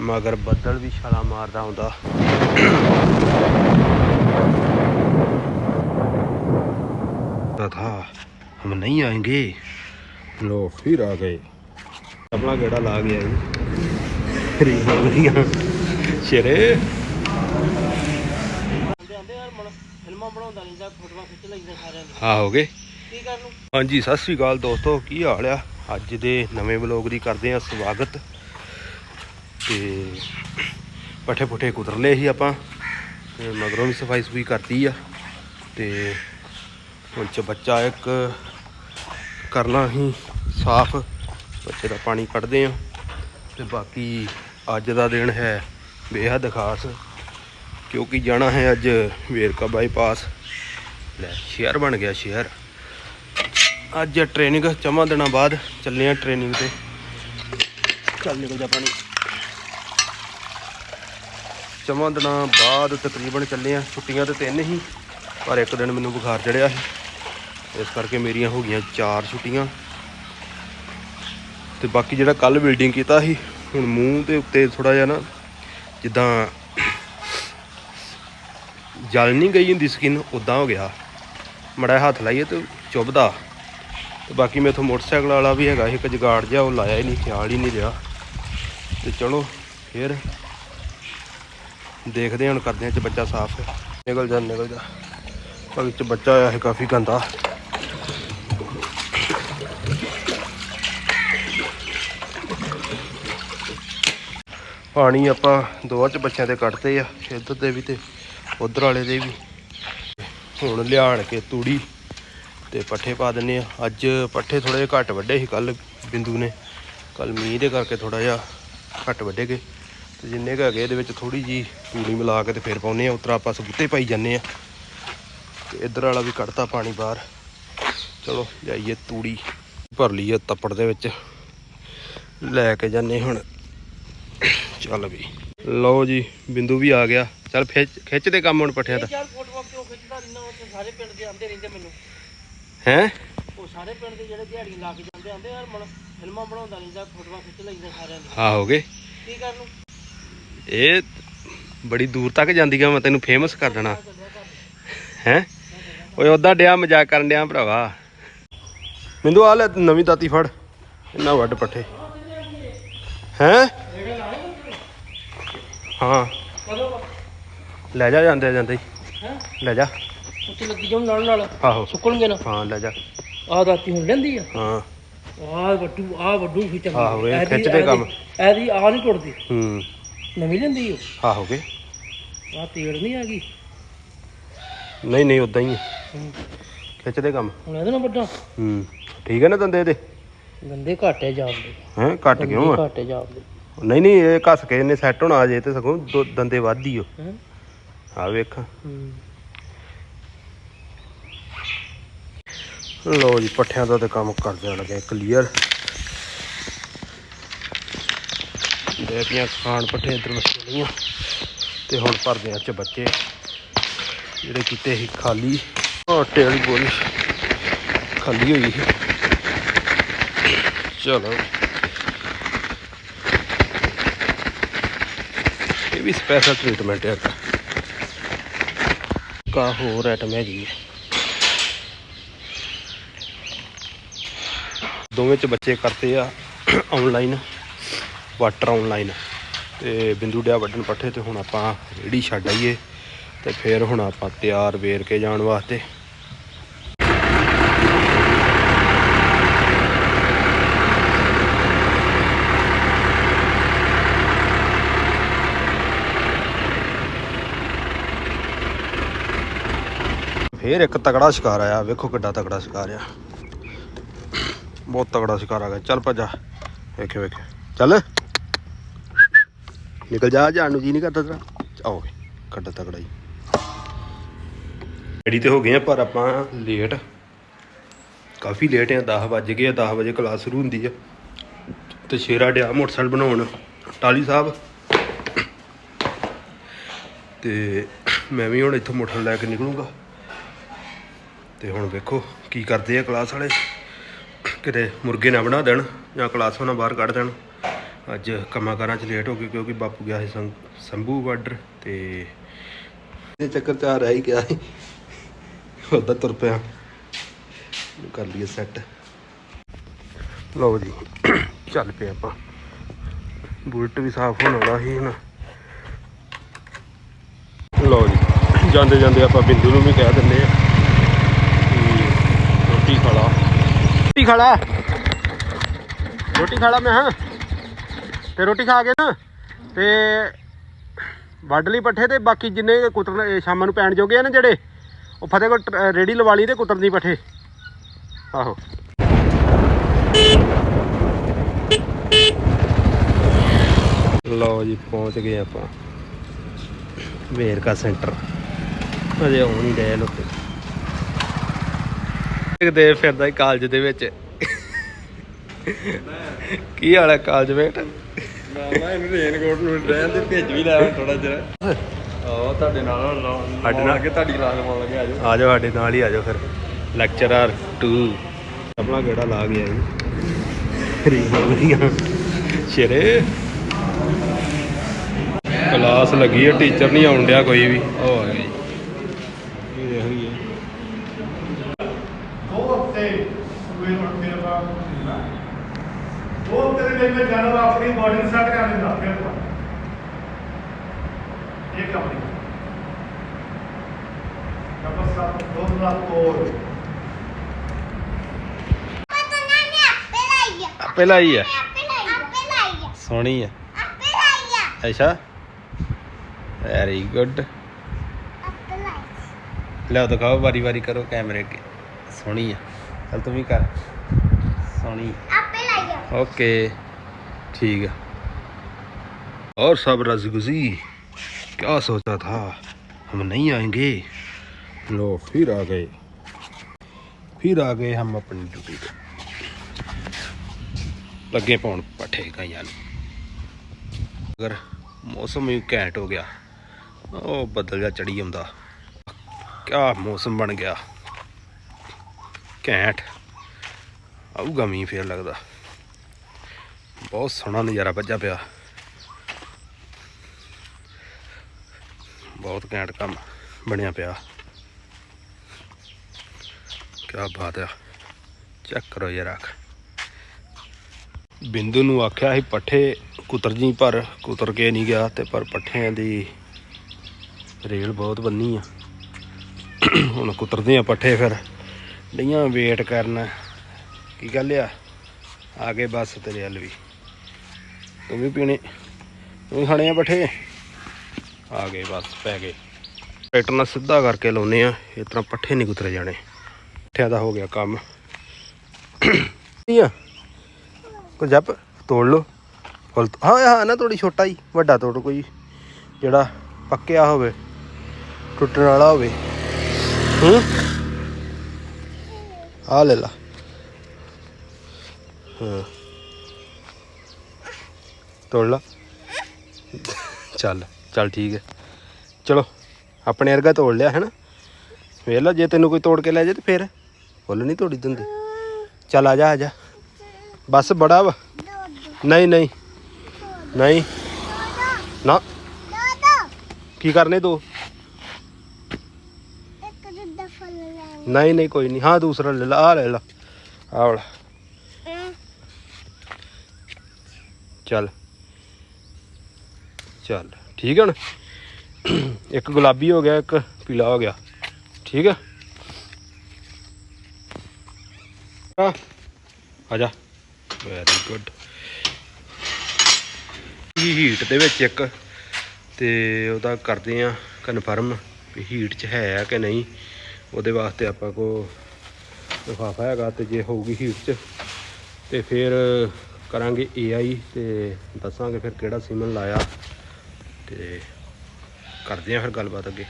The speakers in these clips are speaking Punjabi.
ਮਗਰ ਬੱਦਲ ਵੀ ਛਾਲਾ ਮਾਰਦਾ ਹੁੰਦਾ। था हम नहीं आएंगे लो फिर आ गए अपना गेड़ा ला गया जी ਸ਼ੇਰੇ। ਹਾਂ ਹੋ ਗਏ। ਹਾਂਜੀ, ਸਤਿ ਸ੍ਰੀ ਅਕਾਲ ਦੋਸਤੋ, ਕੀ ਹਾਲ ਆ? ਅੱਜ ਦੇ ਨਵੇਂ ਵਲੌਗ ਦੀ ਕਰਦੇ ਆ ਸਵਾਗਤ। ਤੇ ਪੱਠੇ ਪੁੱਠੇ ਕੁਤਰ ਲਏ ਸੀ ਆਪਾਂ ਤੇ ਮਗਰੋਂ ਵੀ ਸਫ਼ਾਈ ਸੁਫਾਈ ਕਰਤੀ ਆ ਤੇ ਹੁਣ ਚ ਬੱਚਾ ਇੱਕ ਕਰਨਾ ਹੀ ਸਾਫ਼, ਬੱਚੇ ਦਾ ਪਾਣੀ ਕੱਢਦੇ ਆ ਤੇ ਬਾਕੀ ਅੱਜ ਦਾ ਦਿਨ ਹੈ ਬੇਹੱਦ ਖਾਸ ਕਿਉਂਕਿ ਜਾਣਾ ਹੈ ਅੱਜ ਵੇਰਕਾ ਬਾਈਪਾਸ। ਲੈ, ਸ਼ਹਿਰ ਬਣ ਗਿਆ ਸ਼ਹਿਰ। ਅੱਜ ਟ੍ਰੇਨਿੰਗ ਚਮਾ ਦਿਨਾਂ ਬਾਅਦ ਚੱਲੇ ਆ ਟ੍ਰੇਨਿੰਗ ਤੇ। ਚੱਲ ਨਿਕਲ ਜਾ ਪਾਣੀ। ਚਮਾ ਦਿਨਾਂ ਬਾਅਦ ਤਕਰੀਬਨ ਚੱਲੇ ਆ। ਛੁੱਟੀਆਂ ਤੇ ਤਿੰਨ ਹੀ, ਪਰ ਇੱਕ ਦਿਨ ਮੈਨੂੰ ਬੁਖਾਰ ਚੜਿਆ ਸੀ। ਇਸ ਕਰਕੇ ਮੇਰੀਆਂ ਹੋ ਗਈਆਂ ਚਾਰ ਛੁੱਟੀਆਂ। ਤੇ ਬਾਕੀ ਜਿਹੜਾ ਕੱਲ ਬਿਲਡਿੰਗ ਕੀਤਾ ਸੀ, ਹੁਣ ਮੂੰਹ ਦੇ ਉੱਤੇ ਥੋੜਾ ਜਿਹਾ ਨਾ ਜਿੱਦਾਂ ਜਲ ਨਹੀਂ ਗਈ ਹੁੰਦੀ ਸਕਿਨ ਉਦਾਂ ਹੋ ਗਿਆ। ਮੜਾ ਹੱਥ ਲਾਈਏ ਤੇ ਚੁੱਭਦਾ। ਤੇ ਬਾਕੀ ਮੇਥੋਂ ਮੋਟਰਸਾਈਕਲ ਵਾਲਾ ਵੀ ਹੈਗਾ ਸੀ, ਇੱਕ ਜਗਾੜ ਜਿਹਾ ਉਹ ਲਾਇਆ ਹੀ ਨਹੀਂ, ਖਿਆਲ ਹੀ ਨਹੀਂ ਰਿਹਾ। ਤੇ ਚਲੋ, ਫੇਰ ਦੇਖਦੇ ਹਾਂ, ਹੁਣ ਕਰਦੇ ਹਾਂ ਚ ਬੱਚਾ ਸਾਫ਼ ਹੈ। ਨਿਕਲ ਜਾ ਨਿਕਲ ਜਾ। ਪਰ ਚ ਬੱਚਾ ਆਇਆ ਹੈ ਕਾਫੀ ਗੰਦਾ। ਪਾਣੀ ਆਪਾਂ ਦੋਵਾਂ ਚ ਬੱਚਿਆਂ ਤੇ ਕੱਢਦੇ ਆ, ਇੱਧਰ ਦੇ ਵੀ ਤੇ ਉਧਰ ਵਾਲੇ ਦੇ ਵੀ। ਹੁਣ ਲਿਆਣ ਕੇ ਤੂੜੀ ਤੇ ਪੱਠੇ ਪਾ ਦਿੰਨੇ ਆ ਅੱਜ ਪੱਠੇ ਥੋੜੇ ਜਿਹਾ ਘੱਟ ਵੱਡੇ ਸੀ ਕੱਲ ਬਿੰਦੂ ਨੇ। ਕੱਲ ਮੀਂਹ ਦੇ ਕਰਕੇ ਥੋੜਾ ਜਿਹਾ ਘੱਟ ਵੱਡੇ ਗਏ। ਤੇ ਜਿੰਨੇ ਕੁ ਹੈਗੇ ਇਹਦੇ ਵਿੱਚ ਥੋੜੀ ਜੀ ਤੂੜੀ ਮਿਲਾ ਕੇ ਤੇ ਫਿਰ ਪਾਉਨੇ ਆ ਉਤਰਾ ਆਪਾਂ ਸਬੂਤੇ ਪਾਈ ਜਾਂਦੇ ਆ ਤੇ ਇੱਧਰ ਵਾਲਾ ਵੀ ਕੱਢਤਾ ਪਾਣੀ ਬਾਹਰ। ਚਲੋ ਜਾਈਏ ਤੂੜੀ। ਭਰ ਲਈਏ ਤੱਪੜ ਦੇ ਵਿੱਚ। ਲੈ ਕੇ ਜਾਂਦੇ ਹੁਣ। ਚੱਲ ਵੀ। ਲਓ ਜੀ ਬਿੰਦੂ ਵੀ ਆ ਗਿਆ। ਚੱਲ ਖਿੱਚ ਖਿੱਚਦੇ ਕੰਮ ਹੁਣ ਪੱਠਿਆਂ ਦਾ। ਯਾਰ ਫੋਟੋਆਂ ਕਿਉਂ ਖਿੱਚਦਾ ਰਹਿੰਦਾ ਉਹ ਤੇ ਸਾਰੇ ਪਿੰਡ ਦੇ ਆਂਦੇ ਰਹਿੰਦੇ ਮੈਨੂੰ। ਹੈ? ਉਹ ਸਾਰੇ ਪਿੰਡ ਦੇ ਜਿਹੜੇ ਦਿਹਾੜੀ ਲਾ ਕੇ ਜਾਂਦੇ ਆਂਦੇ ਯਾਰ ਮਨ ਫਿਲਮਾਂ ਬਣਾਉਂਦਾ ਨਹੀਂ ਜਾਂ ਫੋਟੋਆਂ ਖਿੱਚ ਲਈਆਂ ਸਾਰਿਆਂ ਦੀ। ਆ ਹੋ ਗਏ। ਕੀ ਕਰਨ ਨੂੰ? ਇਹ ਬੜੀ ਦੂਰ ਤੱਕ ਜਾਂਦੀਆਂ ਮੈਂ ਤੈਨੂੰ ਫੇਮਸ ਕਰ ਦੇਣਾ। ਹੈ? ਓਏ ਉਹਦਾ ਡਿਆ ਮਜ਼ਾਕ ਕਰਨ ਡਿਆ ਭਰਾਵਾ। ਮਿੰਦੂ ਆ ਲੈ ਨਵੀਂ ਦਾਤੀ ਫੜ। ਇੰਨਾ ਵੱਡ ਪੱਠੇ। ਹੈ? ਹਾਂ। ਲੈ ਜਾ ਜਾਂਦੇ ਜਾਂਦੇ ਲੈ ਜਾ। ਉੱਤੇ ਲੱਗੀ ਜਾਉਂ ਨਾਲ ਨਾਲ। ਆਹੋ। ਸੁੱਕਣਗੇ ਨਾ। ਹਾਂ ਲੈ ਜਾ। ਆਹ ਰਾਤੀ ਹੁਣ ਲੈਂਦੀ ਆ। ਹਾਂ। ਆਹ ਵੱਡੂ ਆਹ ਵੱਡੂ ਖਿੱਚ ਆਹੋ, ਇਹ ਖਿੱਚਦੇ ਕੰਮ। ਐਦੀ ਆਹ ਨਹੀਂ ਟੁੱਟਦੀ। ਹੂੰ। ਨਵੀਂ ਲੈਂਦੀ ਆ ਹੋ ਗਏ। ਆਹ ਤੇੜ ਨਹੀਂ ਆ ਗਈ? ਨਹੀਂ ਨਹੀਂ ਉਦਾਂ ਹੀ ਹੈ। ਹੂੰ। ਖਿੱਚਦੇ ਕੰਮ। ਹੁਣ ਇਹਦੇ ਨਾਲ ਵੱਡਾ ਹੂੰ ਠੀਕ ਹੈ ਨਾ ਦੰਦੇ ਇਹਦੇ? ਗੰਦੇ ਘਾਟੇ ਜਾਪਦੇ ਹੈ ਕੱਟ ਕਿਉਂ ਆ? ਘਾਟੇ ਜਾਪਦੇ ਨਹੀਂ ਨਹੀਂ ਇਹ ਘਸ ਕੇ ਇਹਨੇ ਸੈੱਟ ਹੋਣਾ ਜੇ ਤੇ ਸਗੋਂ ਦੋ ਦੰਦੇ ਵੱਧਦੀ ਓ। ਹੈ? ਆ ਵੇਖ। ਹੂੰ। ਲਓ ਜੀ ਪੱਠਿਆਂ ਦਾ ਤੇ ਕੰਮ ਕਰ ਦੇਣ ਲੱਗੇ ਕਲੀਅਰ ਦੇ ਪੀਆਂ ਖਾਣ ਪੱਠੇ ਇੱਧਰ ਵਸੇ ਲਈਆਂ ਤੇ ਹੁਣ ਭਰਦੇ ਆ ਚ ਬੱਚੇ। ਜਿਹੜੇ ਕੀਤੇ ਸੀ ਖਾਲੀ। ਆਟੇ ਵਾਲੀ ਬੋਰੀ ਖਾਲੀ ਹੋਈ ਸੀ। ਚਲੋ। ਇਹ ਵੀ ਸਪੈਸ਼ਲ ਟ੍ਰੀਟਮੈਂਟ ਹੈ ਕਾ ਹੋਰ ਆਈਟਮ ਹੈਗੀ ਹੈ। ਦੋਵੇਂ ਚ ਬੱਚੇ ਕਰਤੇ ਆ ਆਨਲਾਈਨ ਵਾਟਰ ਆਨਲਾਈਨ ਤੇ ਬਿੰਦੂ ਡਿਆ ਵੱਢਣ ਪੱਠੇ ਤੇ ਹੁਣ ਆਪਾਂ ਰੇੜੀ ਛੱਡ ਆਈਏ। ਤੇ ਫਿਰ ਹੁਣ ਆਪਾਂ ਤਿਆਰ ਵੇਰ ਕੇ ਜਾਣ ਵਾਸਤੇ। ਫੇਰ ਇੱਕ ਤਗੜਾ ਸ਼ਿਕਾਰ ਆਇਆ। ਵੇਖੋ ਕਿੱਡਾ ਤਗੜਾ ਸ਼ਿਕਾਰ ਆ। ਬਹੁਤ ਤਗੜਾ ਸ਼ਿਕਾਰ ਆ ਗਿਆ ਚੱਲ ਭੱਜਾ ਵੇਖਿਓ ਵੇਖਿਓ। ਚੱਲ। ਨਿਕਲ ਜਾ, ਜਾਣ ਨੂੰ ਜੀ ਨਹੀਂ ਕਰਦਾ ਤੇਰਾ। ਆਓ ਵੇ ਤਕੜਾ ਤਗੜਾ ਹੀ ਰੈਡੀ ਤੇ ਹੋ ਗਏ ਆ, ਪਰ ਆਪਾਂ ਲੇਟ ਕਾਫੀ ਲੇਟ ਆ 10 ਵੱਜ ਗਏ ਆ 10 ਵਜੇ ਕਲਾਸ ਸ਼ੁਰੂ ਹੁੰਦੀ ਆ। ਤੇ ਸ਼ੇਰਾ ਡਿਆ ਮੋਟਰਸਾਈਕਲ ਬਣਾਉਣ ਟਾਲੀ ਸਾਹਿਬ। ਤੇ ਮੈਂ ਵੀ ਹੁਣ ਇੱਥੋਂ ਮੋਟਰਸਾਈਕਲ ਲੈ ਕੇ ਨਿਕਲੂੰਗਾ। ਤੇ ਹੁਣ ਵੇਖੋ ਕੀ ਕਰਦੇ ਆ ਕਲਾਸ ਵਾਲੇ। ਕਿਤੇ ਮੁਰਗੇ ਨਾ ਬਣਾ ਦੇਣ, ਜਾਂ ਕਲਾਸ ਉਹਨਾਂ ਬਾਹਰ ਕੱਢ ਦੇਣ। ਅੱਜ ਕੰਮਾਂ ਕਾਰਾਂ 'ਚ ਲੇਟ ਹੋ ਗਏ ਕਿਉਂਕਿ ਬਾਪੂ ਗਿਆ ਸੀ ਸੰਭੂ ਬਾਰਡਰ ਤੇ ਇਹ ਚੱਕਰ ਚ ਆ ਰਹਿ ਹੀ ਗਿਆ ਸੀ। ਤੁਰ ਪਿਆ। ਕਰ ਲਈਏ ਸੈੱਟ ਲਓ ਜੀ, ਚੱਲ ਪਏ ਆਪਾਂ। ਬੁਲਟ ਵੀ ਸਾਫ਼ ਹੋਣ ਵਾਲਾ ਸੀ ਹੁਣ। ਲਓ ਜੀ, ਜਾਂਦੇ ਜਾਂਦੇ ਆਪਾਂ ਬਿੰਦੂ ਨੂੰ ਵੀ ਕਹਿ ਦਿੰਦੇ ਆ ਕਿ ਰੋਟੀ ਖਾ ਲਾ। ਰੋਟੀ ਖਾ ਲਾ। ਰੋਟੀ ਖਾ ਲਾ ਮੈਂ, ਹਾਂ। ਤੇ ਰੋਟੀ ਖਾ ਕੇ ਨਾ ਤੇ ਵੱਢ ਲਈ ਪੱਠੇ ਤੇ ਬਾਕੀ ਜਿੰਨੇ ਕੁਤਰਨ ਸ਼ਾਮਾਂ ਨੂੰ ਪੈਣ ਜੋਗੇ ਆ ਨਾ ਜਿਹੜੇ, ਉਹ ਫਤਿਹ ਕੋਲ ਰੇੜੀ ਲਵਾ ਲਈ ਤੇ ਕੁਤਰਨੀ ਪੱਠੇ। ਆਹੋ। ਲਓ ਜੀ, ਪਹੁੰਚ ਗਏ ਆਪਾਂ। ਵੇਰਕਾ ਸੈਂਟਰ। ਅਜੇ ਆਉਣ ਹੀ ਡਏ ਲੋਕ। ਕਿਤੇ ਫਿਰਦਾ ਕਾਲਜ ਦੇ ਵਿੱਚ। ਕੀ ਹਾਲ ਹੈ ਕਾਲਜ ਵੇਟ ਮੈਂ ਇਹਨੂੰ ਰੇਨਕੋਟ ਨੂੰ ਰਹਿਣ ਦੇ ਭੇਜ ਵੀ ਲਿਆ ਥੋੜਾ ਜਿਹਾ। ਆਹ ਤੁਹਾਡੇ ਨਾਲ ਸਾਡੇ ਨਾਲ? ਕੇ ਤੁਹਾਡੀ ਕਲਾਸ ਲਵਾਉਣ ਲੱਗੇ ਆਜੋ ਆ ਜਾਓ ਸਾਡੇ ਨਾਲ ਹੀ ਆ ਜਾਓ ਫਿਰ। ਲੈਕਚਰਰ 2 ਆਪਣਾ ਕਿਹੜਾ ਲਾ ਗਿਆ ਜੀ। ਰੀਹਾਂ ਵਧੀਆ ਸ਼ੇਰੇ। ਕਲਾਸ ਲੱਗੀ ਹੈ ਟੀਚਰ ਨਹੀਂ ਆਉਣ ਡਿਆ ਕੋਈ ਵੀ। ਉਹ ਆ ਗਿਆ ਜੀ ਇਹ ਦੇਖ ਲਈਏ ਦੋ ਹਫ਼ਤੇ ਹੋਏ ਹੁਣ ਮੇਰੇ ਬਾਪ ਦੋ ਦੇ ਮੈਂ ਜਾਨਵਰ ਆਪਣੀ ਬਾਡੀ ਨੂੰ ਸੈੱਟ ਕਰ ਲੈਂਦਾ ਫਿਰ ਤੋਂ। ਇਹ ਕੰਮ ਨਹੀਂ। ਨੰਬਰ 7 ਦੋ ਦਾ ਕੋਲ ਪਹਿਲਾਂ ਹੀ ਹੈ ਸੋਹਣੀ ਹੈ ਅੱਛਾ। ਵੈਰੀ ਗੁੱਡ ਲਿਆਓ ਦਿਖਾਓ ਵਾਰੀ ਵਾਰੀ ਕਰੋ ਕੈਮਰੇ ਅੱਗੇ। ਸੋਹਣੀ ਹੈ ਚਲ ਤੂੰ ਵੀ ਕਰ। ਸੋਹਣੀ। ओके ठीक है और सब रसगुजी क्या सोचा था हम नहीं आएंगे लो फिर आ गए फिर आ गए हम अपनी ड्यूटी पे लगे पाउन पट्ठे गाइया अगर मौसम भी घैंट हो गया ਉਹ ਬੱਦਲ ਜਿਹਾ ਚੜੀ ਆਉਂਦਾ ਕਿਆ ਮੌਸਮ ਬਣ ਗਿਆ ਘੈਂਟ ਆਊਗਾ ਮੀਂਹ ਫੇਰ ਲੱਗਦਾ ਬਹੁਤ ਸੋਹਣਾ ਨਜ਼ਾਰਾ ਵੱਜਾ ਪਿਆ। ਬਹੁਤ ਘੈਂਟ ਕੰਮ ਬਣਿਆ ਪਿਆ। ਕਿਆ ਬਾਤ ਆ। ਚੈੱਕ ਕਰੋ ਯਾਰ ਅੱਖ। ਬਿੰਦੂ ਨੂੰ ਆਖਿਆ ਸੀ ਪੱਠੇ ਕੁਤਰ ਜੀ, ਪਰ ਕੁਤਰ ਕੇ ਨਹੀਂ ਗਿਆ ਤੇ ਪਰ ਪੱਠਿਆਂ ਦੀ ਰੇਲ ਬਹੁਤ ਬੰਨੀ ਆ। ਹੁਣ ਕੁਤਰਦੇ ਆ ਪੱਠੇ ਫਿਰ। ਡਈਆਂ ਵੇਟ ਕਰਨ। ਕੀ ਗੱਲ ਆ? ਆ ਗਏ ਬਸ ਤੇਰੇ ਹਲ ਵੀ। ਤੂੰ ਵੀ ਪੀਣੇ। ਤੂੰ ਵੀ ਖਾਣੇ ਆ ਪੱਠੇ। ਆ ਗਏ ਬਸ, ਪੈ ਗਏ। ਟਰੈਕਟਰ ਨਾਲ ਸਿੱਧਾ ਕਰਕੇ ਲਾਉਨੇ ਆ। ਇਸ ਤਰ੍ਹਾਂ ਪੱਠੇ ਨਹੀਂ ਕੁਤਰੇ ਜਾਣੇ। ਪੱਠਿਆਂ ਦਾ ਹੋ ਗਿਆ ਕੰਮ। ਆ। ਕੋ ਜੱਪ? ਤੋੜ ਲੋ ਫੁੱਲ ਹਾਂ ਹਾਂ, ਨਾ ਥੋੜੀ ਛੋਟਾ ਹੀ, ਵੱਡਾ ਤੋੜ ਕੋਈ। ਜਿਹੜਾ ਪੱਕਿਆ ਹੋਵੇ, ਟੁੱਟਣ ਵਾਲਾ ਹੋਵੇ। ਹੂੰ? ਆ ਲੈ ਲਾ। ਹਾਂ। ਤੋੜ ਲਾ। ਚੱਲ ਚੱਲ ਠੀਕ ਹੈ। ਚਲੋ, ਆਪਣੇ ਵਰਗਾ ਤੋੜ ਲਿਆ ਹੈ ਨਾ ਵੇਖ ਲਾ, ਜੇ ਤੈਨੂੰ ਕੋਈ ਤੋੜ ਕੇ ਲੈ ਜੇ ਤੇ ਫੇਰ ਫੁੱਲ ਨਹੀਂ ਤੋੜੀ ਦਿੰਦੇ। ਚੱਲ ਆ ਜਾ ਆ ਜਾ। ਬਸ ਬੜਾ ਵਾ। ਨਹੀਂ ਨਹੀਂ। ਨਹੀਂ। ਨਾ। ਕੀ ਕਰਨੇ ਦੋ? ਨਹੀਂ ਨਹੀਂ, ਕੋਈ ਨਹੀਂ। ਹਾਂ, ਦੂਸਰਾ ਲੈ ਲਾ ਆ ਲੈ ਲਾ। ਆ ਵਾਲਾ। ਚੱਲ। ਚੱਲ, ਠੀਕ ਹੈ ਨਾ? ਇੱਕ ਗੁਲਾਬੀ ਹੋ ਗਿਆ, ਇੱਕ ਪੀਲਾ ਹੋ ਗਿਆ। ਠੀਕ ਹੈ ਆ ਜਾ। ਵੈਰੀ ਗੁੱਡ ਇਹ ਹੀਟ ਦੇ ਵਿੱਚ ਇੱਕ, ਤੇ ਉਹਦਾ ਕਰਦੇ ਆ ਕਨਫਰਮ ਵੀ ਹੀਟ 'ਚ ਹੈ ਕਿ ਨਹੀਂ। ਉਹਦੇ ਵਾਸਤੇ ਆਪਾਂ ਕੋ ਲਿਫਾਫਾ ਹੈਗਾ ਤੇ ਜੇ ਹੋਊਗੀ ਹੀਟ 'ਚ, ਤੇ ਫਿਰ ਕਰਾਂਗੇ AI ਤੇ ਦੱਸਾਂਗੇ ਫਿਰ ਕਿਹੜਾ ਸੀਮਨ ਲਾਇਆ। ਤੇ ਕਰਦੇ ਆ ਫਿਰ ਗੱਲਬਾਤ ਅੱਗੇ।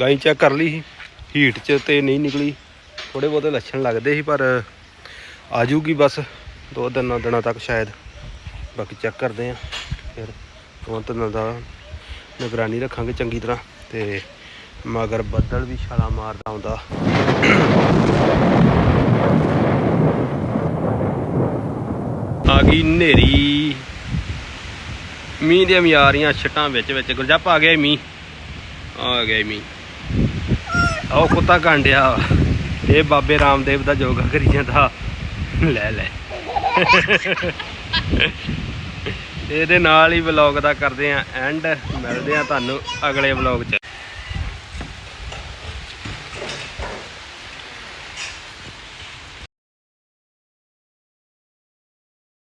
ਗਾਈ ਚੈੱਕ ਕਰ ਲਈ ਸੀ ਹੀਟ 'ਚ ਤੇ ਨਹੀਂ ਨਿਕਲੀ। ਥੋੜੇ ਬਹੁਤੇ ਲੱਛਣ ਲੱਗਦੇ ਸੀ, ਪਰ ਆ ਜੂਗੀ ਬਸ ਦੋ ਦਿਨਾਂ ਦਿਨਾਂ ਤੱਕ ਸ਼ਾਇਦ। ਬਾਕੀ ਚੈੱਕ ਕਰਦੇ ਆ ਫਿਰ ਦੋ ਤਿੰਨ ਦਾ ਨਿਗਰਾਨੀ ਰੱਖਾਂਗੇ ਚੰਗੀ ਤਰ੍ਹਾਂ। ਤੇ ਮਗਰ ਬੱਦਲ ਵੀ ਛਾਲਾ ਮਾਰਦਾ ਆਉਂਦਾ ਆ ਗਈ ਹਨੇਰੀ ਮੀਂਹ ਦੀਆਂ ਮਿਆਰੀਆਂ ਛਟਾਂ ਵਿੱਚ ਵਿੱਚ ਗੁਰਜੱਪ ਆ ਗਿਆ ਮੀਂਹ। ਆ ਗਿਆ ਮੀਂਹ। ਆਓ ਕੁੱਤਾ ਕਾਂਡਿਆ ਇਹ ਬਾਬੇ ਰਾਮਦੇਵ ਦਾ ਯੋਗਾ ਕਰੀ ਜਾਂਦਾ। ਲੈ ਲੈ। ਇਹਦੇ ਨਾਲ ਹੀ ਵਲੌਗ ਦਾ ਕਰਦੇ ਆ ਐਂਡ ਮਿਲਦੇ ਆ ਤੁਹਾਨੂੰ ਅਗਲੇ ਵਲੌਗ 'ਚ।